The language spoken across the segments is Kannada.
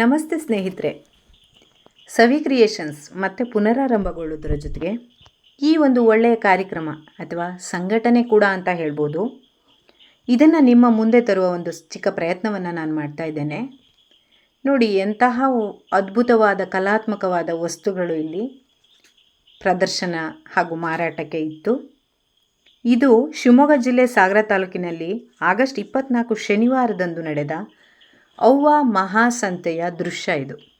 ನಮಸ್ತೆ ಸ್ನೇಹಿತರೆ. ಸವಿ ಕ್ರಿಯೇಷನ್ಸ್ ಮತ್ತೆ ಪುನರಾರಂಭಗೊಳ್ಳೋದ್ರ ಜೊತೆಗೆ ಈ ಒಂದು ಒಳ್ಳೆಯ ಕಾರ್ಯಕ್ರಮ ಅಥವಾ ಸಂಘಟನೆ ಕೂಡ ಅಂತ ಹೇಳ್ಬೋದು. ಇದನ್ನು ನಿಮ್ಮ ಮುಂದೆ ತರುವ ಒಂದು ಚಿಕ್ಕ ಪ್ರಯತ್ನವನ್ನು ನಾನು ಮಾಡ್ತಾ ಇದ್ದೇನೆ. ನೋಡಿ, ಎಂತಹ ಅದ್ಭುತವಾದ ಕಲಾತ್ಮಕವಾದ ವಸ್ತುಗಳು ಇಲ್ಲಿ ಪ್ರದರ್ಶನ ಹಾಗೂ ಮಾರಾಟಕ್ಕೆ ಇತ್ತು. ಇದು ಶಿವಮೊಗ್ಗ ಜಿಲ್ಲೆ ಸಾಗರ ತಾಲೂಕಿನಲ್ಲಿ ಆಗಸ್ಟ್ ಇಪ್ಪತ್ನಾಲ್ಕು ಶನಿವಾರದಂದು ನಡೆದ ಅವ್ವ ಮಹಾಸಂತೆಯ ದೃಶ್ಯ ಇದು.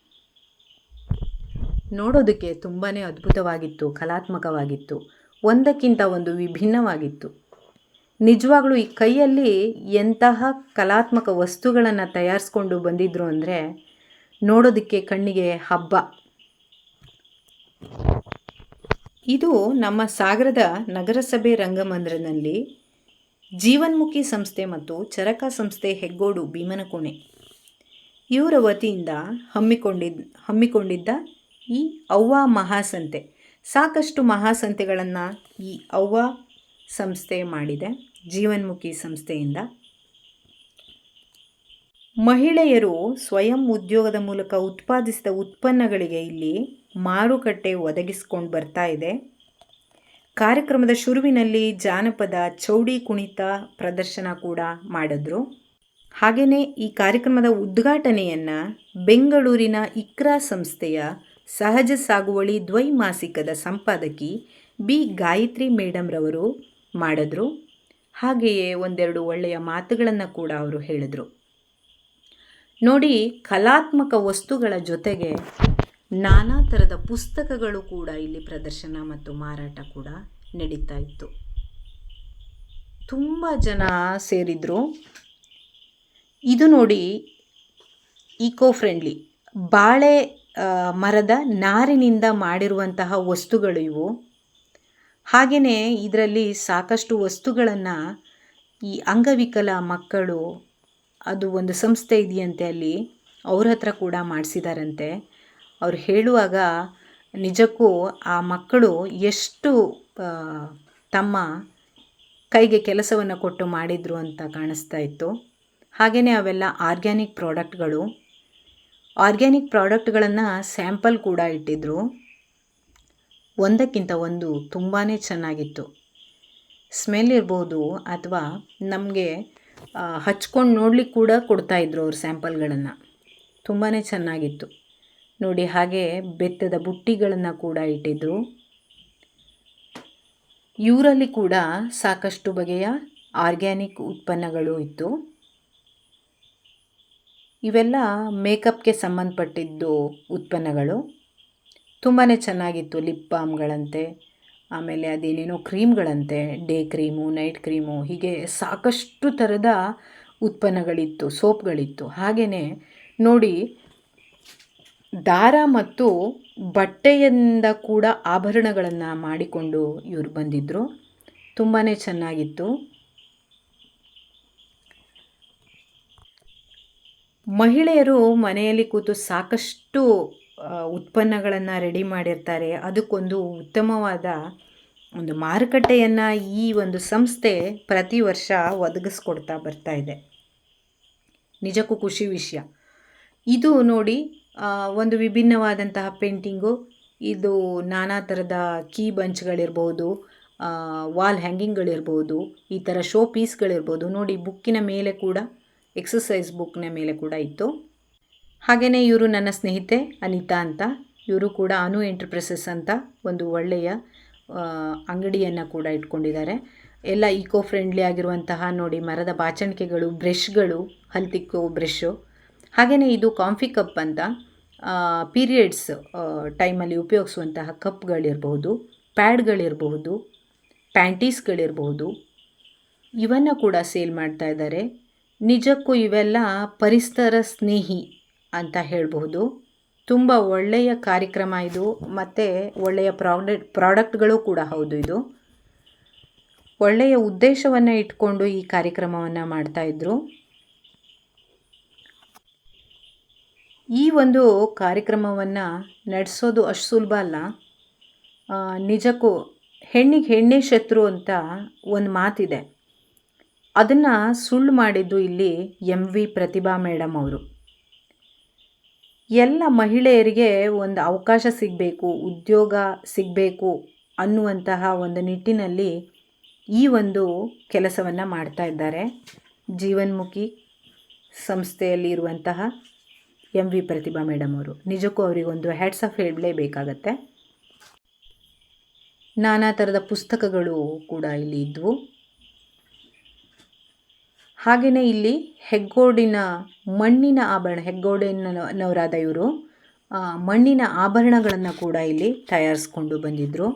ನೋಡೋದಕ್ಕೆ ತುಂಬಾ ಅದ್ಭುತವಾಗಿತ್ತು, ಕಲಾತ್ಮಕವಾಗಿತ್ತು, ಒಂದಕ್ಕಿಂತ ಒಂದು ವಿಭಿನ್ನವಾಗಿತ್ತು. ನಿಜವಾಗ್ಲೂ ಈ ಕೈಯಲ್ಲಿ ಎಂತಹ ಕಲಾತ್ಮಕ ವಸ್ತುಗಳನ್ನು ತಯಾರಿಸ್ಕೊಂಡು ಬಂದಿದ್ರು ಅಂದರೆ ನೋಡೋದಕ್ಕೆ ಕಣ್ಣಿಗೆ ಹಬ್ಬ. ಇದು ನಮ್ಮ ಸಾಗರದ ನಗರಸಭೆ ರಂಗಮಂದಿರದಲ್ಲಿ ಜೀವನ್ಮುಖಿ ಸಂಸ್ಥೆ ಮತ್ತು ಚರಕ ಸಂಸ್ಥೆ ಹೆಗ್ಗೋಡು ಭೀಮನಕೋಣೆ ಇವರ ವತಿಯಿಂದ ಹಮ್ಮಿಕೊಂಡಿದ್ದ ಹಮ್ಮಿಕೊಂಡಿದ್ದ ಈ ಅವ್ವ ಮಹಾಸಂತೆ. ಸಾಕಷ್ಟು ಮಹಾಸಂತೆಗಳನ್ನು ಈ ಅವ್ವ ಸಂಸ್ಥೆ ಮಾಡಿದೆ, ಜೀವನ್ಮುಖಿ ಸಂಸ್ಥೆಯಿಂದ. ಮಹಿಳೆಯರು ಸ್ವಯಂ ಉದ್ಯೋಗದ ಮೂಲಕ ಉತ್ಪಾದಿಸಿದ ಉತ್ಪನ್ನಗಳಿಗೆ ಇಲ್ಲಿ ಮಾರುಕಟ್ಟೆ ಒದಗಿಸ್ಕೊಂಡು ಬರ್ತಾ ಇದೆ. ಕಾರ್ಯಕ್ರಮದ ಶುರುವಿನಲ್ಲಿ ಜಾನಪದ ಚೌಡಿ ಕುಣಿತ ಪ್ರದರ್ಶನ ಕೂಡ ಮಾಡಿದ್ರು. ಹಾಗೆಯೇ ಈ ಕಾರ್ಯಕ್ರಮದ ಉದ್ಘಾಟನೆಯನ್ನು ಬೆಂಗಳೂರಿನ ಇಕ್ರಾ ಸಂಸ್ಥೆಯ ಸಹಜ ಸಾಗುವಳಿ ದ್ವೈಮಾಸಿಕದ ಸಂಪಾದಕಿ ಬಿ ಗಾಯತ್ರಿ ಮೇಡಮ್ರವರು ಮಾಡಿದ್ರು. ಹಾಗೆಯೇ ಒಂದೆರಡು ಒಳ್ಳೆಯ ಮಾತುಗಳನ್ನು ಕೂಡ ಅವರು ಹೇಳಿದರು. ನೋಡಿ, ಕಲಾತ್ಮಕ ವಸ್ತುಗಳ ಜೊತೆಗೆ ನಾನಾ ಥರದ ಪುಸ್ತಕಗಳು ಕೂಡ ಇಲ್ಲಿ ಪ್ರದರ್ಶನ ಮತ್ತು ಮಾರಾಟ ಕೂಡ ನಡೀತಾ ಇತ್ತು. ತುಂಬ ಜನ ಸೇರಿದರು. ಇದು ನೋಡಿ ಈಕೋ ಫ್ರೆಂಡ್ಲಿ ಬಾಳೆ ಮರದ ನಾರಿನಿಂದ ಮಾಡಿರುವಂತಹ ವಸ್ತುಗಳು ಇವು. ಹಾಗೆಯೇ ಇದರಲ್ಲಿ ಸಾಕಷ್ಟು ವಸ್ತುಗಳನ್ನು ಈ ಅಂಗವಿಕಲ ಮಕ್ಕಳು, ಅದು ಒಂದು ಸಂಸ್ಥೆ ಇದೆಯಂತೆ ಅಲ್ಲಿ, ಅವ್ರ ಹತ್ರ ಕೂಡ ಮಾಡಿಸಿದಾರಂತೆ. ಅವ್ರು ಹೇಳುವಾಗ ನಿಜಕ್ಕೂ ಆ ಮಕ್ಕಳು ಎಷ್ಟು ತಮ್ಮ ಕೈಗೆ ಕೆಲಸವನ್ನು ಕೊಟ್ಟು ಮಾಡಿದರು ಅಂತ ಕಾಣಿಸ್ತಾ ಇತ್ತು. ಹಾಗೆಯೇ ಅವೆಲ್ಲ ಆರ್ಗ್ಯಾನಿಕ್ ಪ್ರಾಡಕ್ಟ್ಗಳು. ಆರ್ಗ್ಯಾನಿಕ್ ಪ್ರಾಡಕ್ಟ್ಗಳನ್ನು ಸ್ಯಾಂಪಲ್ ಕೂಡ ಇಟ್ಟಿದ್ದರು ಒಂದಕ್ಕಿಂತ ಒಂದು ತುಂಬಾ ಚೆನ್ನಾಗಿತ್ತು. ಸ್ಮೆಲ್ ಇರ್ಬೋದು ಅಥವಾ ನಮಗೆ ಹಚ್ಕೊಂಡು ನೋಡಲಿಕ್ಕೆ ಕೂಡ ಕೊಡ್ತಾಯಿದ್ರು ಅವ್ರ ಸ್ಯಾಂಪಲ್ಗಳನ್ನು. ತುಂಬಾ ಚೆನ್ನಾಗಿತ್ತು. ನೋಡಿ ಹಾಗೆ ಬೆತ್ತದ ಬುಟ್ಟಿಗಳನ್ನು ಕೂಡ ಇಟ್ಟಿದ್ದರು ಇವರಲ್ಲಿ ಕೂಡ ಸಾಕಷ್ಟು ಬಗೆಯ ಆರ್ಗ್ಯಾನಿಕ್ ಉತ್ಪನ್ನಗಳು ಇತ್ತು. ಇವೆಲ್ಲ ಮೇಕಪ್ಗೆ ಸಂಬಂಧಪಟ್ಟಿದ್ದು ಉತ್ಪನ್ನಗಳು. ತುಂಬಾ ಚೆನ್ನಾಗಿತ್ತು ಲಿಪ್ ಬಾಮ್ಗಳಂತೆ, ಆಮೇಲೆ ಅದೇನೇನೋ ಕ್ರೀಮ್ಗಳಂತೆ, ಡೇ ಕ್ರೀಮು, ನೈಟ್ ಕ್ರೀಮು, ಹೀಗೆ ಸಾಕಷ್ಟು ಥರದ ಉತ್ಪನ್ನಗಳಿತ್ತು, ಸೋಪ್ಗಳಿತ್ತು. ಹಾಗೆಯೇ ನೋಡಿ, ದಾರ ಮತ್ತು ಬಟ್ಟೆಯಿಂದ ಕೂಡ ಆಭರಣಗಳನ್ನು ಮಾಡಿಕೊಂಡು ಇವರು ಬಂದಿದ್ದರು ತುಂಬಾ ಚೆನ್ನಾಗಿತ್ತು. ಮಹಿಳೆಯರು ಮನೆಯಲ್ಲಿ ಕೂತು ಸಾಕಷ್ಟು ಉತ್ಪನ್ನಗಳನ್ನು ರೆಡಿ ಮಾಡಿರ್ತಾರೆ. ಅದಕ್ಕೊಂದು ಉತ್ತಮವಾದ ಒಂದು ಮಾರುಕಟ್ಟೆಯನ್ನು ಈ ಒಂದು ಸಂಸ್ಥೆ ಪ್ರತಿ ವರ್ಷ ಒದಗಿಸ್ಕೊಡ್ತಾ ಬರ್ತಾ ಇದೆ. ನಿಜಕ್ಕೂ ಖುಷಿ ವಿಷಯ. ಇದು ನೋಡಿ ಒಂದು ವಿಭಿನ್ನವಾದಂತಹ ಪೇಂಟಿಂಗು. ಇದು ನಾನಾ ಥರದ ಕೀ ಬಂಚ್ಗಳಿರ್ಬೋದು ವಾಲ್ ಹ್ಯಾಂಗಿಂಗ್ಗಳಿರ್ಬೋದು, ಈ ಥರ ಶೋ ಪೀಸ್ಗಳಿರ್ಬೋದು. ನೋಡಿ, ಬುಕ್ಕಿನ ಮೇಲೆ ಕೂಡ ಎಕ್ಸಸೈಸ್ ಬುಕ್ನ ಮೇಲೆ ಕೂಡ ಇತ್ತು. ಹಾಗೆಯೇ ಇವರು ನನ್ನ ಸ್ನೇಹಿತೆ ಅನಿತಾ ಅಂತ. ಇವರು ಕೂಡ ಅನು ಎಂಟರ್ಪ್ರೈಸಸ್ ಅಂತ ಒಂದು ಒಳ್ಳೆಯ ಅಂಗಡಿಯನ್ನು ಕೂಡ ಇಟ್ಕೊಂಡಿದ್ದಾರೆ. ಎಲ್ಲ ಈಕೋ ಫ್ರೆಂಡ್ಲಿ ಆಗಿರುವಂತಹ ನೋಡಿ ಮರದ ಬಾಚಣಿಕೆಗಳು ಬ್ರಷ್ಗಳು ಹಲ್ತಿಕ್ಕೋ ಬ್ರಷ್ಷು ಹಾಗೆಯೇ ಇದು ಕಾಂಫಿ ಕಪ್ ಅಂತ ಪೀರಿಯಡ್ಸ್ ಟೈಮಲ್ಲಿ ಉಪಯೋಗಿಸುವಂತಹ ಕಪ್ಗಳಿರಬಹುದು ಪ್ಯಾಡ್ಗಳಿರಬಹುದು ಪ್ಯಾಂಟೀಸ್ಗಳಿರಬಹುದು ಇವನ್ನು ಕೂಡ ಸೇಲ್ ಮಾಡ್ತಾ ಇದ್ದಾರೆ. ನಿಜಕ್ಕೂ ಇವೆಲ್ಲ ಪರಿಸರ ಸ್ನೇಹಿ ಅಂತ ಹೇಳಬಹುದು. ತುಂಬ ಒಳ್ಳೆಯ ಕಾರ್ಯಕ್ರಮ ಇದು, ಮತ್ತು ಒಳ್ಳೆಯ ಪ್ರಾಡಕ್ಟ್ ಪ್ರಾಡಕ್ಟ್ಗಳು ಕೂಡ ಹೌದು ಇದು. ಒಳ್ಳೆಯ ಉದ್ದೇಶವನ್ನು ಇಟ್ಕೊಂಡು ಈ ಕಾರ್ಯಕ್ರಮವನ್ನು ಮಾಡ್ತಾಯಿದ್ರು ಈ ಒಂದು ಕಾರ್ಯಕ್ರಮವನ್ನು ನಡೆಸೋದು ಅಷ್ಟು ಸುಲಭ ಅಲ್ಲ. ನಿಜಕ್ಕೂ ಹೆಣ್ಣಿಗೆ ಹೆಣ್ಣೇ ಶತ್ರು ಅಂತ ಒಂದು ಮಾತಿದೆ. ಅದನ್ನು ಸುಳ್ಳು ಮಾಡಿದ್ದು ಇಲ್ಲಿ ಎಂ ವಿ ಪ್ರತಿಭಾ ಮೇಡಮ್ ಅವರು. ಎಲ್ಲ ಮಹಿಳೆಯರಿಗೆ ಒಂದು ಅವಕಾಶ ಸಿಗಬೇಕು, ಉದ್ಯೋಗ ಸಿಗಬೇಕು ಅನ್ನುವಂತಹ ಒಂದು ನಿಟ್ಟಿನಲ್ಲಿ ಈ ಒಂದು ಕೆಲಸವನ್ನು ಮಾಡ್ತಾ ಇದ್ದಾರೆ. ಜೀವನ್ಮುಖಿ ಸಂಸ್ಥೆಯಲ್ಲಿ ಇರುವಂತಹ ಎಂ ವಿ ಪ್ರತಿಭಾ ಮೇಡಮ್ ಅವರು. ನಿಜಕ್ಕೂ ಅವರಿಗೊಂದು ಹ್ಯಾಟ್ಸ್ ಆಫ್ ಹೇಳಲೇಬೇಕಾಗತ್ತೆ. ನಾನಾ ಥರದ ಪುಸ್ತಕಗಳು ಕೂಡ ಇಲ್ಲಿ ಇದ್ವು. ಹಾಗೆಯೇ ಇಲ್ಲಿ ಹೆಗ್ಗೋಡಿನ ಮಣ್ಣಿನ ಆಭರಣ ಹೆಗ್ಗೋಡಿನವರಾದ ಇವರು ಮಣ್ಣಿನ ಆಭರಣಗಳನ್ನು ಕೂಡ ಇಲ್ಲಿ ತಯಾರಿಸ್ಕೊಂಡು ಬಂದಿದ್ದರು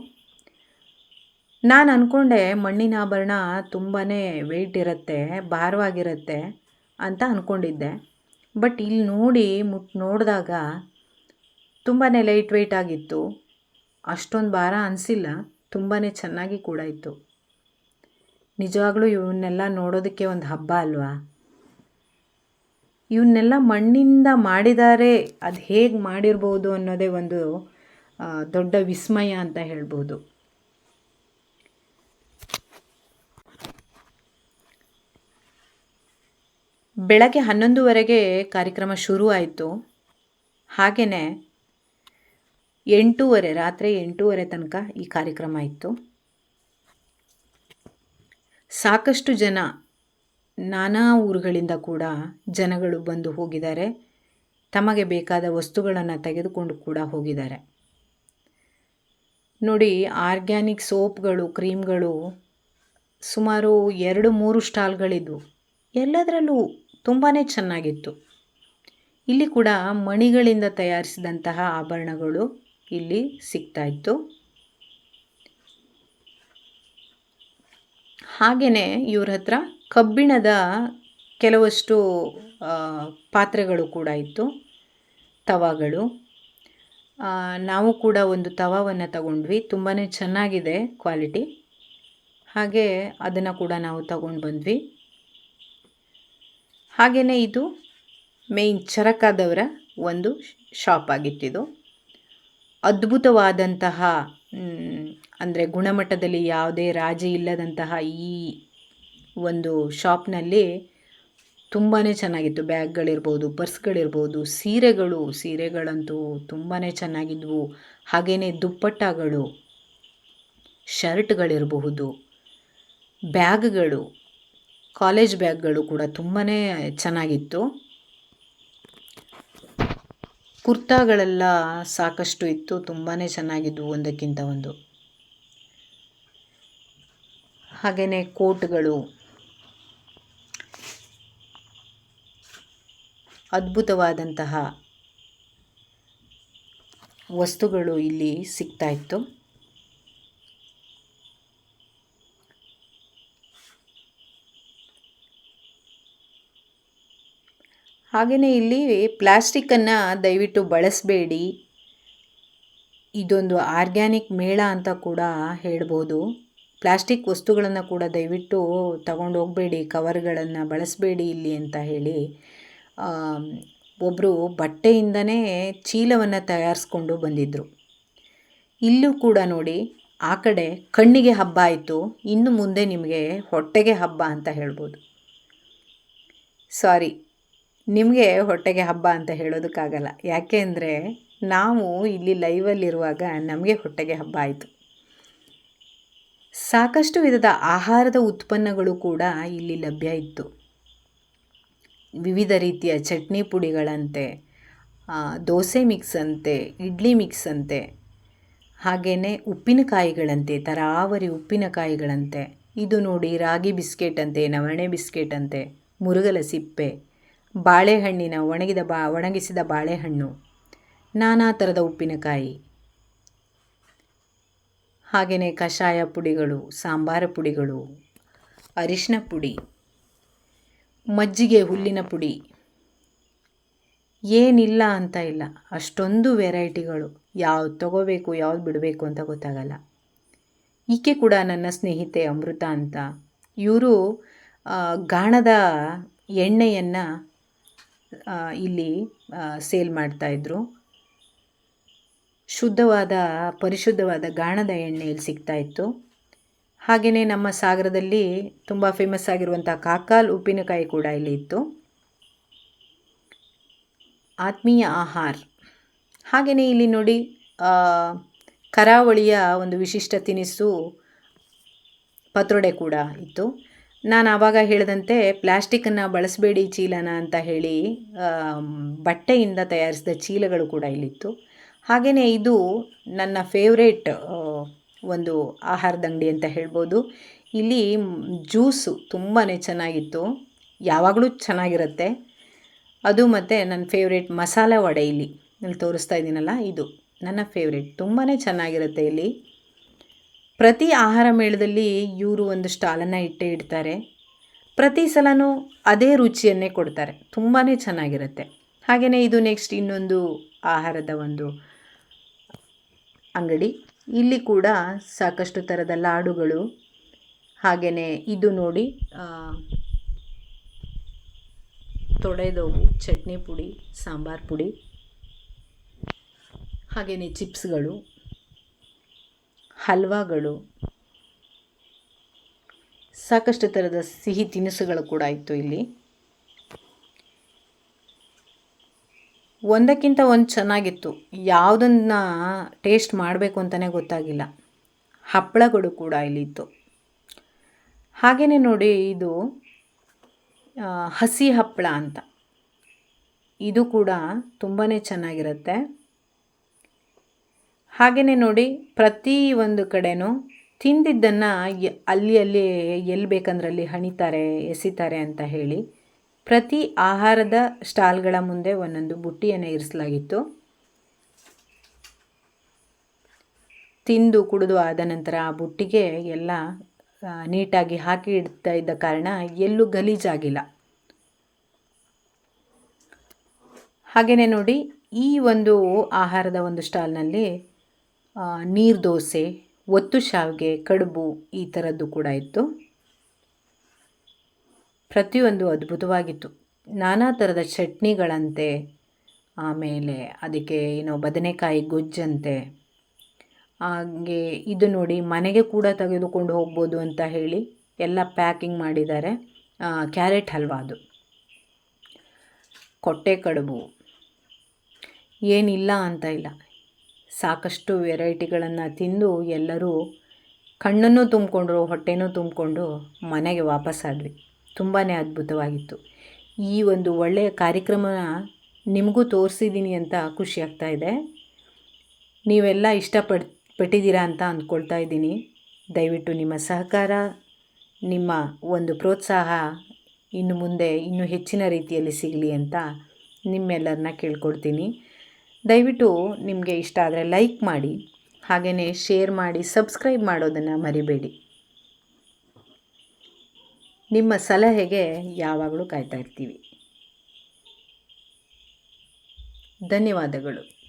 ನಾನು ಅಂದ್ಕೊಂಡೆ ಮಣ್ಣಿನ ಆಭರಣ ತುಂಬಾ ವೆಯ್ಟ್ ಇರುತ್ತೆ, ಭಾರವಾಗಿರುತ್ತೆ ಅಂತ ಅಂದ್ಕೊಂಡಿದ್ದೆ ಬಟ್ ಇಲ್ಲಿ ನೋಡಿ ಮುಟ್, ನೋಡಿದಾಗ ತುಂಬಾ ಲೈಟ್ ವೆಯ್ಟ್ ಆಗಿತ್ತು. ಅಷ್ಟೊಂದು ಭಾರ ಅನಿಸಿಲ್ಲ ತುಂಬಾ ಚೆನ್ನಾಗಿ ಕೂಡ ಇತ್ತು. ನಿಜವಾಗ್ಲೂ ಇವನ್ನೆಲ್ಲ ನೋಡೋದಕ್ಕೆ ಒಂದು ಹಬ್ಬ ಅಲ್ವಾ? ಇವನ್ನೆಲ್ಲ ಮಣ್ಣಿಂದ ಮಾಡಿದ್ದಾರೆ ಅದು ಹೇಗೆ ಮಾಡಿರ್ಬೋದು ಅನ್ನೋದೇ ಒಂದು ದೊಡ್ಡ ವಿಸ್ಮಯ ಅಂತ ಹೇಳ್ಬೋದು. ಬೆಳಗ್ಗೆ ಹನ್ನೊಂದುವರೆಗೆ ಕಾರ್ಯಕ್ರಮ ಶುರು ಆಯಿತು ಹಾಗೆಯೇ ಎಂಟೂವರೆ, ರಾತ್ರಿ ಎಂಟೂವರೆ ತನಕ ಈ ಕಾರ್ಯಕ್ರಮ ಇತ್ತು. ಸಾಕಷ್ಟು ಜನ ನಾನಾ ಊರುಗಳಿಂದ ಕೂಡ ಜನಗಳು ಬಂದು ಹೋಗಿದ್ದಾರೆ. ತಮಗೆ ಬೇಕಾದ ವಸ್ತುಗಳನ್ನು ತೆಗೆದುಕೊಂಡು ಕೂಡ ಹೋಗಿದ್ದಾರೆ. ನೋಡಿ, ಆರ್ಗ್ಯಾನಿಕ್ ಸೋಪ್ಗಳು, ಕ್ರೀಮ್ಗಳು ಸುಮಾರು ಎರಡು ಮೂರು ಸ್ಟಾಲ್ಗಳಿದ್ವು. ಎಲ್ಲದರಲ್ಲೂ ತುಂಬಾ ಚೆನ್ನಾಗಿತ್ತು. ಇಲ್ಲಿ ಕೂಡ ಮಣಿಗಳಿಂದ ತಯಾರಿಸಿದಂತಹ ಆಭರಣಗಳು ಇಲ್ಲಿ ಸಿಗ್ತಾ ಹಾಗೆಯೇ ಇವ್ರ ಹತ್ರ ಕಬ್ಬಿಣದ ಕೆಲವಷ್ಟು ಪಾತ್ರೆಗಳು ಕೂಡ ಇತ್ತು, ತವಾಗಳು. ನಾವು ಕೂಡ ಒಂದು ತವಾವನ್ನು ತಗೊಂಡ್ವಿ. ತುಂಬಾ ಚೆನ್ನಾಗಿದೆ ಕ್ವಾಲಿಟಿ. ಹಾಗೆ ಅದನ್ನು ಕೂಡ ನಾವು ತಗೊಂಡು ಬಂದ್ವಿ. ಹಾಗೆಯೇ ಇದು ಮೇಯ್ನ್ ಚರಕಾದವರ ಒಂದು ಶಾಪ್ ಆಗಿತ್ತಿದು ಅದ್ಭುತವಾದಂತಹ ಅಂದರೆ ಗುಣಮಟ್ಟದಲ್ಲಿ ಯಾವುದೇ ರಾಜಿ ಇಲ್ಲದಂತಹ ಈ ಒಂದು ಶಾಪ್ನಲ್ಲಿ ತುಂಬಾ ಚೆನ್ನಾಗಿತ್ತು. ಬ್ಯಾಗ್ಗಳಿರ್ಬೋದು, ಪರ್ಸ್ಗಳಿರ್ಬೋದು, ಸೀರೆಗಳು, ಸೀರೆಗಳಂತೂ ತುಂಬಾ ಚೆನ್ನಾಗಿದ್ವು. ಹಾಗೆಯೇ ದುಪ್ಪಟ್ಟಗಳು, ಶರ್ಟ್ಗಳಿರಬಹುದು, ಬ್ಯಾಗ್ಗಳು, ಕಾಲೇಜ್ ಬ್ಯಾಗ್ಗಳು ಕೂಡ ತುಂಬಾ ಚೆನ್ನಾಗಿತ್ತು. ಕುರ್ತಾಗಳೆಲ್ಲ ಸಾಕಷ್ಟು ಇತ್ತು ತುಂಬಾ ಚೆನ್ನಾಗಿದ್ವು ಒಂದಕ್ಕಿಂತ ಒಂದು. ಹಾಗೆಯೇ ಕೋಟ್ಗಳು. ಅದ್ಭುತವಾದಂತಹ ವಸ್ತುಗಳು ಇಲ್ಲಿ ಸಿಗ್ತಾ ಇತ್ತು. ಹಾಗೆಯೇ ಇಲ್ಲಿ ಪ್ಲಾಸ್ಟಿಕ್ಕನ್ನು ದಯವಿಟ್ಟು ಬಳಸಬೇಡಿ. ಇದೊಂದು ಆರ್ಗ್ಯಾನಿಕ್ ಮೇಳ ಅಂತ ಕೂಡ ಹೇಳ್ಬೋದು. ಪ್ಲಾಸ್ಟಿಕ್ ವಸ್ತುಗಳನ್ನು ಕೂಡ ದಯವಿಟ್ಟು ತಗೊಂಡು ಹೋಗಬೇಡಿ, ಕವರ್ಗಳನ್ನು ಬಳಸಬೇಡಿ ಇಲ್ಲಿ ಅಂತ ಹೇಳಿ. ಒಬ್ಬರು ಬಟ್ಟೆಯಿಂದನೇ ಚೀಲವನ್ನು ತಯಾರಿಸ್ಕೊಂಡು ಬಂದಿದ್ದರು ಇಲ್ಲೂ ಕೂಡ ನೋಡಿ, ಆ ಕಡೆ ಕಣ್ಣಿಗೆ ಹಬ್ಬ ಆಯಿತು, ಇನ್ನು ಮುಂದೆ ನಿಮಗೆ ಹೊಟ್ಟೆಗೆ ಹಬ್ಬ ಅಂತ ಹೇಳ್ಬೋದು. ಸಾರಿ. ನಿಮಗೆ ಹೊಟ್ಟೆಗೆ ಹಬ್ಬ ಅಂತ ಹೇಳೋದಕ್ಕಾಗಲ್ಲ. ಯಾಕೆ ಅಂದರೆ ನಾವು ಇಲ್ಲಿ ಲೈವಲ್ಲಿರುವಾಗ ನಮಗೆ ಹೊಟ್ಟೆಗೆ ಹಬ್ಬ ಆಯಿತು. ಸಾಕಷ್ಟು ವಿಧದ ಆಹಾರದ ಉತ್ಪನ್ನಗಳು ಕೂಡ ಇಲ್ಲಿ ಲಭ್ಯ ಇತ್ತು. ವಿವಿಧ ರೀತಿಯ ಚಟ್ನಿ ಪುಡಿಗಳಂತೆ ದೋಸೆ ಮಿಕ್ಸ್ ಅಂತೆ, ಇಡ್ಲಿ ಮಿಕ್ಸ್ ಅಂತೆ ಹಾಗೆಯೇ ಉಪ್ಪಿನಕಾಯಿಗಳಂತೆ ತರಾವರಿ ಉಪ್ಪಿನಕಾಯಿಗಳಂತೆ ಇದು ನೋಡಿ ರಾಗಿ ಬಿಸ್ಕೆಟ್ ಅಂತೆ, ನವಣೆ ಬಿಸ್ಕೆಟ್ ಅಂತೆ ಮುರುಗಲ ಸಿಪ್ಪೆ ಬಾಳೆಹಣ್ಣಿನ ಒಣಗಿದ ಬಾ, ಒಣಗಿಸಿದ ಬಾಳೆಹಣ್ಣು. ನಾನಾ ಥರದ ಉಪ್ಪಿನಕಾಯಿ. ಹಾಗೆಯೇ ಕಷಾಯ ಪುಡಿಗಳು, ಸಾಂಬಾರ ಪುಡಿಗಳು, ಅರಿಶಿನ ಪುಡಿ, ಮಜ್ಜಿಗೆ ಹುಲ್ಲಿನ ಪುಡಿ. ಏನಿಲ್ಲ ಅಂತ ಇಲ್ಲ. ಅಷ್ಟೊಂದು ವೆರೈಟಿಗಳು. ಯಾವ್ದು ತಗೋಬೇಕು, ಯಾವ್ದು ಬಿಡಬೇಕು ಅಂತ ಗೊತ್ತಾಗಲ್ಲ. ಈಕೆ ಕೂಡ ನನ್ನ ಸ್ನೇಹಿತೆ ಅಮೃತ ಅಂತ. ಇವರು ಗಾಣದ ಎಣ್ಣೆಯನ್ನು ಇಲ್ಲಿ ಸೇಲ್ ಮಾಡ್ತಾಯಿದ್ರು ಶುದ್ಧವಾದ, ಪರಿಶುದ್ಧವಾದ ಗಾಣದ ಎಣ್ಣೆ ಇಲ್ಲಿ ಸಿಗ್ತಾ ಇತ್ತು. ಹಾಗೆಯೇ ನಮ್ಮ ಸಾಗರದಲ್ಲಿ ತುಂಬ ಫೇಮಸ್ ಆಗಿರುವಂಥ ಕಾಕಾಲ್ ಉಪ್ಪಿನಕಾಯಿ ಕೂಡ ಇಲ್ಲಿ ಇತ್ತು. ಆತ್ಮೀಯ ಆಹಾರ. ಹಾಗೆಯೇ ಇಲ್ಲಿ ನೋಡಿ ಕರಾವಳಿಯ ಒಂದು ವಿಶಿಷ್ಟ ತಿನಿಸು ಪತ್ರೊಡೆ ಕೂಡ ಇತ್ತು. ನಾನು ಆವಾಗ ಹೇಳಿದಂತೆ ಪ್ಲ್ಯಾಸ್ಟಿಕ್ಕನ್ನು ಬಳಸಬೇಡಿ ಚೀಲನ ಅಂತ ಹೇಳಿ ಬಟ್ಟೆಯಿಂದ ತಯಾರಿಸಿದ ಚೀಲಗಳು ಕೂಡ ಇಲ್ಲಿತ್ತು. ಹಾಗೆಯೇ ಇದು ನನ್ನ ಫೇವ್ರೇಟ್ ಒಂದು ಆಹಾರದ ಅಂಗಡಿ ಅಂತ ಹೇಳ್ಬೋದು. ಇಲ್ಲಿ ಜ್ಯೂಸು ತುಂಬಾ ಚೆನ್ನಾಗಿತ್ತು. ಯಾವಾಗಲೂ ಚೆನ್ನಾಗಿರುತ್ತೆ. ಅದು ಮತ್ತು ನನ್ನ ಫೇವ್ರೇಟ್ ಮಸಾಲೆ ವಡೆ ಇಲ್ಲಿ ಇಲ್ಲಿ ತೋರಿಸ್ತಾ ಇದ್ದೀನಲ್ಲ, ಇದು ನನ್ನ ಫೇವ್ರೇಟ್ ತುಂಬಾ ಚೆನ್ನಾಗಿರುತ್ತೆ ಇಲ್ಲಿ. ಪ್ರತಿ ಆಹಾರ ಮೇಳದಲ್ಲಿ ಇವರು ಒಂದು ಸ್ಟಾಲನ್ನು ಇಟ್ಟೇ ಇಡ್ತಾರೆ. ಪ್ರತಿ ಸಲನೂ ಅದೇ ರುಚಿಯನ್ನೇ ಕೊಡ್ತಾರೆ. ತುಂಬಾ ಚೆನ್ನಾಗಿರುತ್ತೆ. ಹಾಗೆಯೇ ಇದು ನೆಕ್ಸ್ಟ್ ಇನ್ನೊಂದು ಆಹಾರದ ಒಂದು ಅಂಗಡಿ. ಇಲ್ಲಿ ಕೂಡ ಸಾಕಷ್ಟು ಥರದ ಲಾಡುಗಳು. ಹಾಗೆಯೇ ಇದು ನೋಡಿ ತೊಡೆದೋವು ಚಟ್ನಿ ಪುಡಿ, ಸಾಂಬಾರ್ ಪುಡಿ. ಹಾಗೆಯೇ ಚಿಪ್ಸ್ಗಳು. ಹಲ್ವಾಗಳು. ಸಾಕಷ್ಟು ಥರದ ಸಿಹಿ ತಿನಿಸುಗಳು ಕೂಡ ಇತ್ತು ಇಲ್ಲಿ. ಒಂದಕ್ಕಿಂತ ಒಂದು ಚೆನ್ನಾಗಿತ್ತು. ಯಾವುದನ್ನ ಟೇಸ್ಟ್ ಮಾಡಬೇಕು ಅಂತಲೇ ಗೊತ್ತಾಗಿಲ್ಲ. ಹಪ್ಪಳಗಳು ಕೂಡ ಇಲ್ಲಿ ಇತ್ತು ಹಾಗೆಯೇ ನೋಡಿ ಇದು ಹಸಿ ಹಪ್ಪಳ ಅಂತ. ಇದು ಕೂಡ ತುಂಬಾ ಚೆನ್ನಾಗಿರುತ್ತೆ. ಹಾಗೆಯೇ ನೋಡಿ ಪ್ರತಿ ಒಂದು ಕಡೆನೂ ತಿಂದಿದ್ದನ್ನು ಅಲ್ಲಿ ಅಲ್ಲಿ ಎಲ್ಲಿ ಬೇಕಂದ್ರಲ್ಲಿ ಹಣಿತಾರೆ, ಎಸಿತಾರೆ ಅಂತ ಹೇಳಿ ಪ್ರತಿ ಆಹಾರದ ಸ್ಟಾಲ್ಗಳ ಮುಂದೆ ಒಂದೊಂದು ಬುಟ್ಟಿಯನ್ನು ಇರಿಸಲಾಗಿತ್ತು. ತಿಂದು ಕುಡಿದು ಆದ ನಂತರ ಆ ಬುಟ್ಟಿಗೆ ಎಲ್ಲ ನೀಟಾಗಿ ಹಾಕಿ ಇಡ್ತಾ ಇದ್ದ ಕಾರಣ ಎಲ್ಲೂ ಗಲೀಜಾಗಿಲ್ಲ. ಹಾಗೆಯೇ ನೋಡಿ ಈ ಒಂದು ಆಹಾರದ ಒಂದು ಸ್ಟಾಲ್ನಲ್ಲಿ ನೀರು ದೋಸೆ, ಒತ್ತು ಶಾವಿಗೆ, ಕಡುಬು ಈ ಥರದ್ದು ಕೂಡ ಇತ್ತು. ಪ್ರತಿಯೊಂದು ಅದ್ಭುತವಾಗಿತ್ತು. ನಾನಾ ಥರದ ಚಟ್ನಿಗಳಂತೆ, ಆಮೇಲೆ ಅದಕ್ಕೆ ಏನೋ ಬದನೆಕಾಯಿ ಗೊಜ್ಜಂತೆ. ಹಾಗೆ ಇದು ನೋಡಿ ಮನೆಗೆ ಕೂಡ ತೆಗೆದುಕೊಂಡು ಹೋಗ್ಬೋದು ಅಂತ ಹೇಳಿ ಎಲ್ಲ ಪ್ಯಾಕಿಂಗ್ ಮಾಡಿದ್ದಾರೆ. ಕ್ಯಾರೆಟ್ ಹಲ್ವಾ ಅದು. ಕೊಟ್ಟೆ ಕಡುಬು. ಏನಿಲ್ಲ ಅಂತ ಇಲ್ಲ. ಸಾಕಷ್ಟು ವೆರೈಟಿಗಳನ್ನು ತಿಂದು ಎಲ್ಲರೂ ಕಣ್ಣನ್ನು ತುಂಬಿಕೊಂಡ್ರು, ಹೊಟ್ಟೆನೂ ತುಂಬಿಕೊಂಡು ಮನೆಗೆ ವಾಪಸ್ಸಾದ್ವಿ ತುಂಬಾ ಅದ್ಭುತವಾಗಿತ್ತು. ಈ ಒಂದು ಒಳ್ಳೆಯ ಕಾರ್ಯಕ್ರಮನ ನಿಮಗೂ ತೋರಿಸಿದ್ದೀನಿ ಅಂತ ಖುಷಿ ಆಗ್ತಾ ಇದೆ. ನೀವೆಲ್ಲ ಇಷ್ಟಪಡ್, ಪಟ್ಟಿದ್ದೀರಾ ಅಂತ ಅಂದ್ಕೊಳ್ತಾ ಇದ್ದೀನಿ. ದಯವಿಟ್ಟು ನಿಮ್ಮ ಸಹಕಾರ, ನಿಮ್ಮ ಒಂದು ಪ್ರೋತ್ಸಾಹ ಇನ್ನು ಮುಂದೆ ಇನ್ನೂ ಹೆಚ್ಚಿನ ರೀತಿಯಲ್ಲಿ ಸಿಗಲಿ ಅಂತ ನಿಮ್ಮೆಲ್ಲರನ್ನ ಕೇಳ್ಕೊಡ್ತೀನಿ ದಯವಿಟ್ಟು ನಿಮಗೆ ಇಷ್ಟ ಆದರೆ ಲೈಕ್ ಮಾಡಿ, ಹಾಗೆಯೇ ಶೇರ್ ಮಾಡಿ, ಸಬ್ಸ್ಕ್ರೈಬ್ ಮಾಡೋದನ್ನು ಮರಿಬೇಡಿ. ನಿಮ್ಮ ಸಲಹೆಗೆ ಯಾವಾಗಲೂ ಕಾಯ್ತಾ ಇರ್ತೀವಿ. ಧನ್ಯವಾದಗಳು.